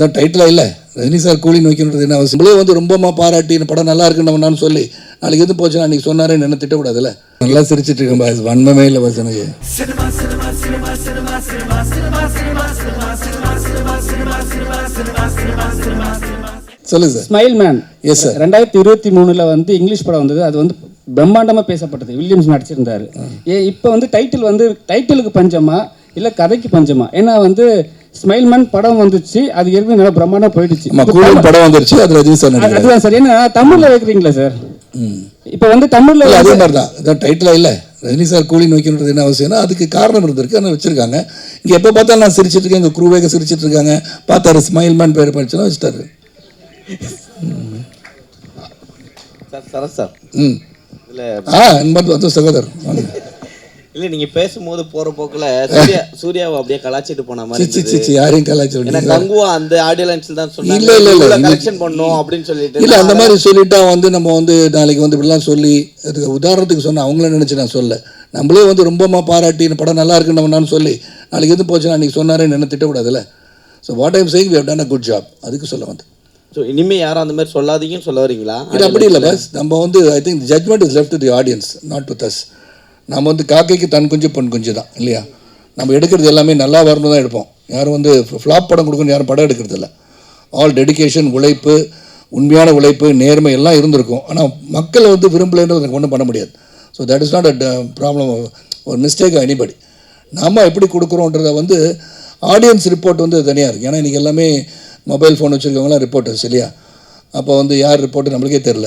அதான் டைட்டிலாக இல்லை ரஜினி சார் கூலி நோக்கின்றது என்ன அவசியம் நம்மளே வந்து ரொம்பமா பாராட்டி இந்த படம் நல்லா இருக்குன்னு நம்ம சொல்லி நாளைக்கு எது போச்சு அன்றைக்கி சொன்னாரேன்னு என்ன திட்டக்கூடாதுல்ல நல்லா சிரிச்சிட்டு இருக்கேன் பாஸ் வன்மமே இல்லை பாஸ் எனக்கு சொல்லுங்க sir smile man yes sir ரெண்டாயிரத்தி இருபத்தி மூணுல வந்து இங்கிலீஷ் படம் வந்தது அது வந்து பிரம்மாண்டமா பேசப்பட்டது வில்லியம்ஸ் நடிச்சிருந்தாரு ஏ இப்போ வந்து டைட்டில் வந்து டைட்டிலுக்கு பஞ்சமா இல்ல கதைக்கு பஞ்சமா ஏன்னா வந்து ஸ்மைல் மேன் படம் வந்துச்சு அது ஏற்கனவே நல்லா பிரம்மாண்டம் போயிடுச்சு. ஆமா கூலி படம் வந்துருச்சு அது ரஜினி சார் அதுதான் சார். ஏன்னா தமிழ்ல வைக்கிறீங்களா சார்? ம். இப்போ வந்து தமிழ்ல இல்லை அதே மாதிரி தான். அதான் டைட்டிலாக இல்லை. ரஜினி சார் கூலி நோக்கின்றது என்ன அவசியம்னா அதுக்கு காரணம் இருந்திருக்கு ஆனால் வச்சிருக்காங்க. இங்கே எப்போ பார்த்தாலும் நான் சிரிச்சிட்டு இருக்கேன் எங்கள் குரூவேக சிரிச்சிட்டு இருக்காங்க. பார்த்தாரு ஸ்மைல் மேன் பேர் படிச்சுனா வச்சுட்டாரு. Sir Sarath sir. ம். இல்ல ஆ என்பது வந்து சகோதரர். வாங்க. இல்ல நீங்க பேசும்போது போற போக்குல சூர்யா சூர்யாவை அப்படியே கலாச்சிட்டு போன மாதிரி சி சி இருந்தது. சி யாரையும் விட்டீங்க கங்குவா அந்த ஆடியோ லான்ச்ல தான் சொன்னாங்க. இல்ல, இல்ல, இல்ல. கலெக்ஷன் பண்ணோம் அப்படின்னு சொல்லிட்டு இல்லை அந்த மாதிரி சொல்லிட்டா வந்து நம்ம வந்து நாளைக்கு வந்து இப்படிலாம் சொல்லி உதாரணத்துக்கு சொன்னேன் அவங்கள நினச்சி நான் சொல்ல நம்மளே வந்து ரொம்பமா பாராட்டி இந்த படம் நல்லா இருக்குன்னு நம்ம நான் சொல்லி நாளைக்கு எது போச்சு அன்றைக்கி சொன்னாரேன்னு என்ன திட்டக்கூடாதுல்ல. So what I'm saying we have done a good job அதுக்கு சொல்ல வந்து ஸோ இனிமே யாரும் அந்த மாதிரி சொல்லாதீங்கன்னு சொல்ல வரீங்களா? இது அப்படி இல்லை பஸ் நம்ம வந்து I think judgement is left the audience not with us நம்ம வந்து காக்கைக்கு தன் குஞ்சு பொன் குஞ்சு தான் இல்லையா? நம்ம எடுக்கிறது எல்லாமே நல்லா வரணும் தான் எடுப்போம். யாரும் வந்து ஃப்ளாப் படம் கொடுக்கணும் யாரும் படம் எடுக்கிறது இல்லை. ஆல் டெடிகேஷன் உழைப்பு உண்மையான உழைப்பு நேர்மை எல்லாம் இருந்திருக்கும். ஆனால் மக்களை வந்து விரும்பலைன்றது எனக்கு ஒன்றும் பண்ண முடியாது. So that is not a problem ஒரு மிஸ்டேக் எனிபடி நாம் எப்படி கொடுக்குறோன்றத வந்து ஆடியன்ஸ் ரிப்போர்ட் வந்து தனியாக இருக்குது ஏன்னா இன்றைக்கி எல்லாமே மொபைல் ஃபோன் வச்சுருக்கவங்களாம் ரிப்போர்ட்டர்ஸ் இல்லையா? அப்போ வந்து யார் ரிப்போர்ட்டு நம்மளுக்கே தெரில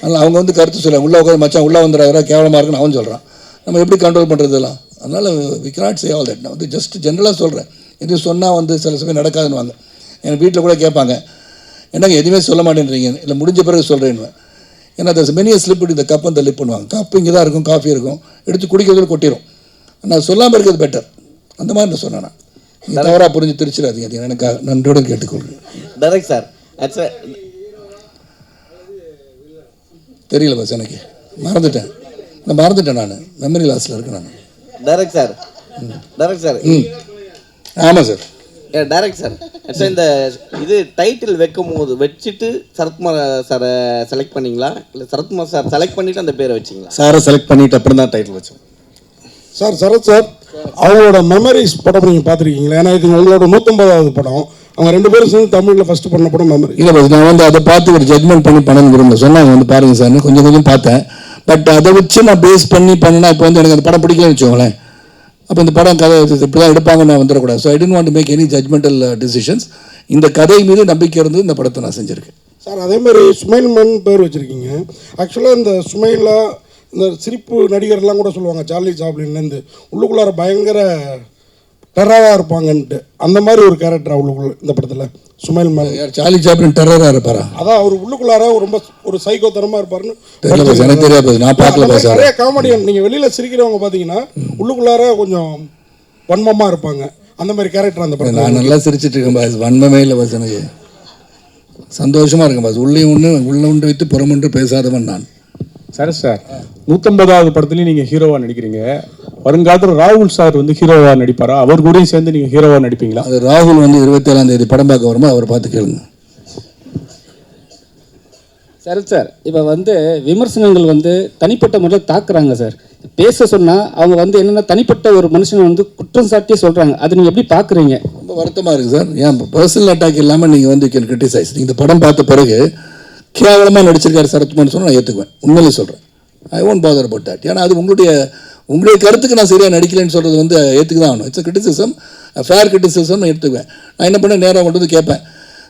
அதனால் அவங்க வந்து கருத்து சொல்ல உள்ளே உட்காந்து மச்சான் உள்ளே வந்துடுறாரா கேவலமாக இருக்குன்னு அவன் சொல்கிறான் நம்ம எப்படி கண்ட்ரோல் பண்ணுறதெல்லாம் அதனால் we cannot say all that. நான் வந்து ஜஸ்ட் ஜென்ரலாக சொல்கிறேன் இது சொன்னால் வந்து சில சமயம் நடக்காதுன்னு வாங்க என் வீட்டில் கூட கேட்பாங்க. என்னங்க எதுவுமே சொல்ல மாட்டேன்றீங்க. இல்லை முடிஞ்ச பிறகு சொல்கிறேன்னு ஏன்னா தஸ் மெனிய ஸ்லிப் இந்த கப் அந்த லிப் பண்ணுவாங்க. கப் இங்கே தான் இருக்கும் காஃபி இருக்கும். எடுத்து குடிக்கிறதுல கொட்டிடும் நான் சொல்லாமல் இருக்கிறது பெட்டர் அந்த மாதிரி நான் சொன்னேன் நான். தவறாக புரிஞ்சு திருச்சிடாதீங்க. அது எனக்கு நன்றியோடு கேட்டுக்கொள்கிறேன். Direct sir. தெரியல பஸ் எனக்கு. மறந்துட்டேன். நான் மறந்துட்டேன் நான். மெமரி லாஸில் இருக்கேன் நான். டேரக்ட் சார் டேரக்ட் சார் ம். ஆமாம் சார் டேரக்ட் சார் ஆக்சுவலா இந்த இது டைட்டில் வைக்கும் போது வச்சுட்டு சரத்குமார் சாரை செலக்ட் பண்ணீங்களா? இல்லை சரத்குமார் சார் செலக்ட் பண்ணிட்டு அந்த பேரை வச்சிங்களா? சாரை செலக்ட் பண்ணிட்டு அப்புறம் தான் டைட்டில் வச்சோம். சார் சரத் சார் அவங்களோட மெமரிஸ் படம் நீங்கள் பார்த்துருக்கீங்களா? ஏன்னா இது உங்களோட நூற்றம்பதாவது படம். அவங்க ரெண்டு பேரும் சேர்ந்து தமிழில் ஃபர்ஸ்ட் பண்ண படம் மெமரி இல்லை நான் வந்து அதை பார்த்து ஒரு ஜட்மெண்ட் பண்ணி பண்ணணும் விரும்பல. சொன்னாங்க வந்து பாருங்க சார் கொஞ்சம் கொஞ்சம் பார்த்தேன். பட் அதை வச்சு நான் பேஸ் பண்ணி பண்ணினா இப்போ வந்து எனக்கு அந்த படம் பிடிக்கலன்னு வச்சுக்கோங்களேன். அப்போ இந்த படம் கதை இப்படி தான் எடுப்பாங்கன்னு நான் வந்துடக்கூடாது. So I don't want make any judgemental decisions இந்த கதை மீது நம்பிக்கை இருந்து இந்த படத்தை நான் செஞ்சுருக்கேன். சார் அதே மாதிரி சுமைல் மன் பேர் வச்சுருக்கீங்க. ஆக்சுவலாக இந்த சுமைலா இந்த சிரிப்பு நடிகர்லாம் கூட சொல்லுவாங்க சார்லி சாப்ளின்லேருந்து உள்ளுக்குள்ளார பயங்கர டெரராக இருப்பாங்கன்ட்டு. அந்த மாதிரி ஒரு கேரக்டர் உள்ளுக்குள்ள இந்த படத்தில். சுமைல் மேல். யார் சார்லி சாப்ளின் டெரராக இருப்பாரா? அதான் அவர் உள்ளுக்குள்ளார ரொம்ப ஒரு சைக்கோத்தனமாக இருப்பாருன்னு தெரியல எனக்கு தெரியாது நான் பார்க்கல பாஸ் நிறைய காமெடியன் நீங்கள் வெளியில் சிரிக்கிறவங்க பார்த்தீங்கன்னா உள்ளுக்குள்ளார கொஞ்சம் வன்மமாக இருப்பாங்க. அந்த மாதிரி கேரக்டர் அந்த படத்தில். நான் நல்லா சிரிச்சிட்டு இருக்கேன் பாஸ். வன்மமே இல்லை பாஸ் எனக்கு. சந்தோஷமா இருக்கேன் பாஸ். உள்ளே ஒன்று உள்ள ஒன்று வைத்து புறமொன்று பேசாதவன் நான். சரத் சார் நூற்றம்பதாவது படத்துலையும் நீங்கள் ஹீரோவாக நடிக்கிறீங்க. வருங்காலத்தில் ராகுல் சார் வந்து ஹீரோவாக நடிப்பாரா? அவர் கூடயும் சேர்ந்து நீங்கள் ஹீரோவாக நடிப்பீங்களா? அது ராகுல் வந்து இருபத்தேழாம் தேதி படம் பார்க்க வரும்போது அவர் பார்த்து கேளுங்க. சரத் சார் இப்போ வந்து விமர்சனங்கள் வந்து தனிப்பட்ட முறையில் தாக்குறாங்க சார். பேச சொன்னால் அவங்க வந்து என்னென்னா தனிப்பட்ட ஒரு மனுஷனை வந்து குற்றம் சாட்டியே சொல்கிறாங்க அதை நீங்கள் எப்படி பார்க்குறீங்க ரொம்ப வருத்தமாக இருக்குது சார். ஏன் பர்சனல் அட்டாக் இல்லாமல் நீங்கள் வந்து கேன் கிரிட்டிசைஸ் நீங்கள் இந்த படம் பார்த்த பிறகு கேவலமாக நடிச்சிருக்காரு சரத்குமார் சொன்னால் நான் ஏற்றுக்குவேன் உண்மையிலே சொல்கிறேன் I won't bother about that ஏன்னா அது உங்களுடைய உங்களுடைய கருத்துக்கு நான் சரியாக நடிக்கலைன்னு சொல்கிறது வந்து ஏற்றுக்கு தான் ஆகணும் இட்ஸ் கிரிட்டிசிசம் ஃபேர் கிரிட்டிசிசம் நான் எடுத்துக்குவேன் நான் என்ன பண்ண நேராக கொண்டு வந்து கேட்பேன்.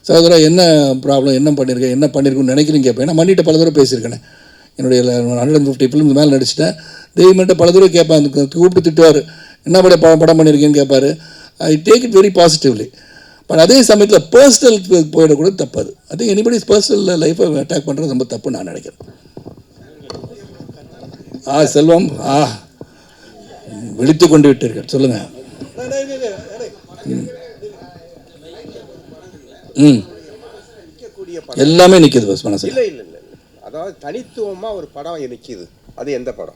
சகோதரா என்ன ப்ராப்ளம் என்ன பண்ணியிருக்கேன் என்ன பண்ணியிருக்குன்னு நினைக்கிறேன்னு கேட்பேன். நான் மன்னிட்ட பல தடவை பேசியிருக்கேன். என்னுடைய ஹண்ட்ரட் அண்ட் ஃபிஃப்டி ஃபிலிம்ஸ் மேலே நடிச்சிட்டேன். தெய்வம்கிட்ட பல தடவை கேட்பேன். அந்த கூப்பிட்டு திட்டுவார். என்ன படம் படம் படம் பண்ணியிருக்கேன்னு கேட்பார். I take it very positively but அதே சமயத்தில் பர்சனல் போயிடக்கூட தப்பு அது. ஐ திங்க் எனிபடிஸ் பர்சனல் லைஃப்பை அட்டாக் பண்ணுறது ரொம்ப தப்பு நான் நினைக்கிறேன். ஆ செல்வம் ஆ. விழித்து கொண்டு விட்டீர்கள். சொல்லுங்கள் ம். எல்லாமே நிற்கிது பஸ் மனசில். இல்ல இல்ல. அதாவது தனித்துவமா ஒரு படம் நிக்குது. அது எந்த படம்?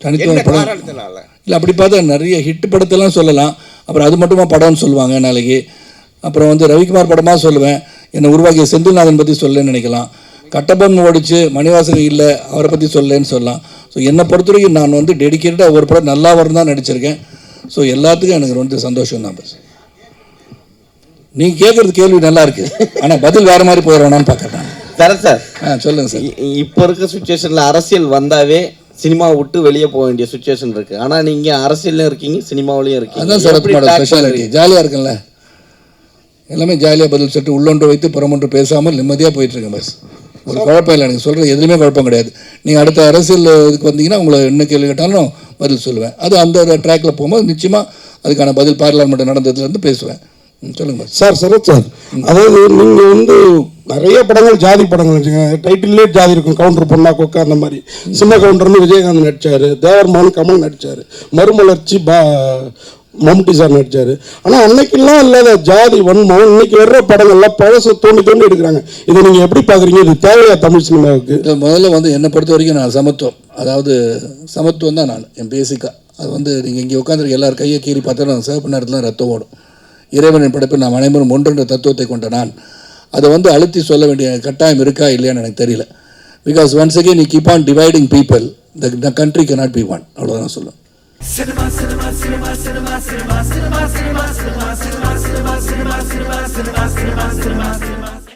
தனித்துவ என்ன படம். இல்லை அப்படி பார்த்தா நிறைய ஹிட் படத்தெல்லாம் சொல்லலாம். அப்புறம் அது மட்டுமா படம்னு சொல்லுவாங்க நாளைக்கு. அப்புறம் வந்து ரவிக்குமார் படமாக சொல்லுவேன். என்னை உருவாக்கிய செந்தில்நாதன் பற்றி சொல்லலன்னு நினைக்கலாம். கட்டபொம்மன் ஓடிச்சு மணிவாசன் இல்லை அவரை பற்றி சொல்லலன்னு சொல்லலாம். ஸோ என்னை பொறுத்த வரைக்கும் நான் வந்து டெடிக்கேட்டடாக ஒரு படம் நல்லா வரும் தான் நடிச்சிருக்கேன். ஸோ எல்லாத்துக்கும் எனக்கு ரொம்ப சந்தோஷம் தான் பஸ் நீங்கள் கேட்குறது கேள்வி நல்லா இருக்கு. ஆனால் பதில் வேறு மாதிரி போயிடணும்னு பார்க்குறேன் சரத் சார் ஆ சொல்லுங்கள் சார். இப்போ இருக்க சுச்சுவேஷன்ல அரசியல் வந்தாவே சினிமா விட்டு வெளியே போக வேண்டிய சுச்சுவேஷன் இருக்கு. ஆனா நீங்க அரசியல்லையும் இருக்கீங்க சினிமாவிலையும் இருக்கீங்க. சரத்குமாரோட tackle ஸ்பெஷாலிட்டி? ஜாலியாக இருக்குல்ல எல்லாமே ஜாலியாக பதில் சொல்லிட்டு உள்ளொன்று வைத்து புறமொன்று பேசாமல் நிம்மதியாக போயிட்டுருக்கேன் பஸ் ஒரு குழப்பம் இல்லை. எனக்கு சொல்கிறது எதுவுமே குழப்பம் கிடையாது. நீங்கள் அடுத்த அரசியல் இதுக்கு வந்தீங்கன்னா உங்களை என்ன கேள்வி கேட்டாலும் பதில் சொல்லுவேன். அது அந்த ட்ராக்ல போகும்போது நிச்சயமாக அதுக்கான பதில் பார்லிமெண்ட் நடந்ததுலேருந்து பேசுவேன். ம், சொல்லுங்க. பஸ் சார் சரத் சார் அதாவது நீங்கள் வந்து நிறைய படங்கள் ஜாதி படங்கள் வச்சுங்க. டைட்டில்லே ஜாதி இருக்கும். கவுண்டர் பொண்ணா கொக்கா அந்த மாதிரி. சின்ன கவுண்டர்னு விஜயகாந்த் நடிச்சாரு. தேவர்மான் கமல் நடிச்சாரு. மறுமலர்ச்சி பா மம்முட்டி சார் நடித்தார் ஆனால் அன்னைக்கெல்லாம் இல்லாத ஜாதி வன்மம் இன்னைக்கு வர்ற படங்கள்லாம் பழசு தோண்டி தோண்டி எடுக்கிறாங்க. இதை நீங்கள் எப்படி பார்க்குறீங்க இது தேவையா தமிழ் சினிமாவுக்கு? முதல்ல வந்து என்னை பொறுத்த வரைக்கும் நான் சமத்துவம். அதாவது சமத்துவம் தான் நான் என் பேசிக்காக அது வந்து நீங்கள் இங்கே உட்காந்துருக்க எல்லார் கையை கீறி பார்த்தா நான் சிவப்பு நேரத்தில் ரத்தம் ஓடும். இறைவனின் படைப்பில் நாம் அனைவரும் ஒன்றென்ற தத்துவத்தை கொண்ட நான். அதை வந்து அழுத்தி சொல்ல வேண்டிய கட்டாயம் இருக்கா இல்லையான்னு எனக்கு தெரியல. பிகாஸ் ஒன்ஸ் அகேன் நீ keep on dividing people the country cannot be one அவ்வளோதான் சொல்லுவேன். Sinema, sinema, sinema, sinema, sinema, sinema, sinema, sinema, sinema, sinema, sinema, sinema, sinema, sinema, sinema, sinema, sinema,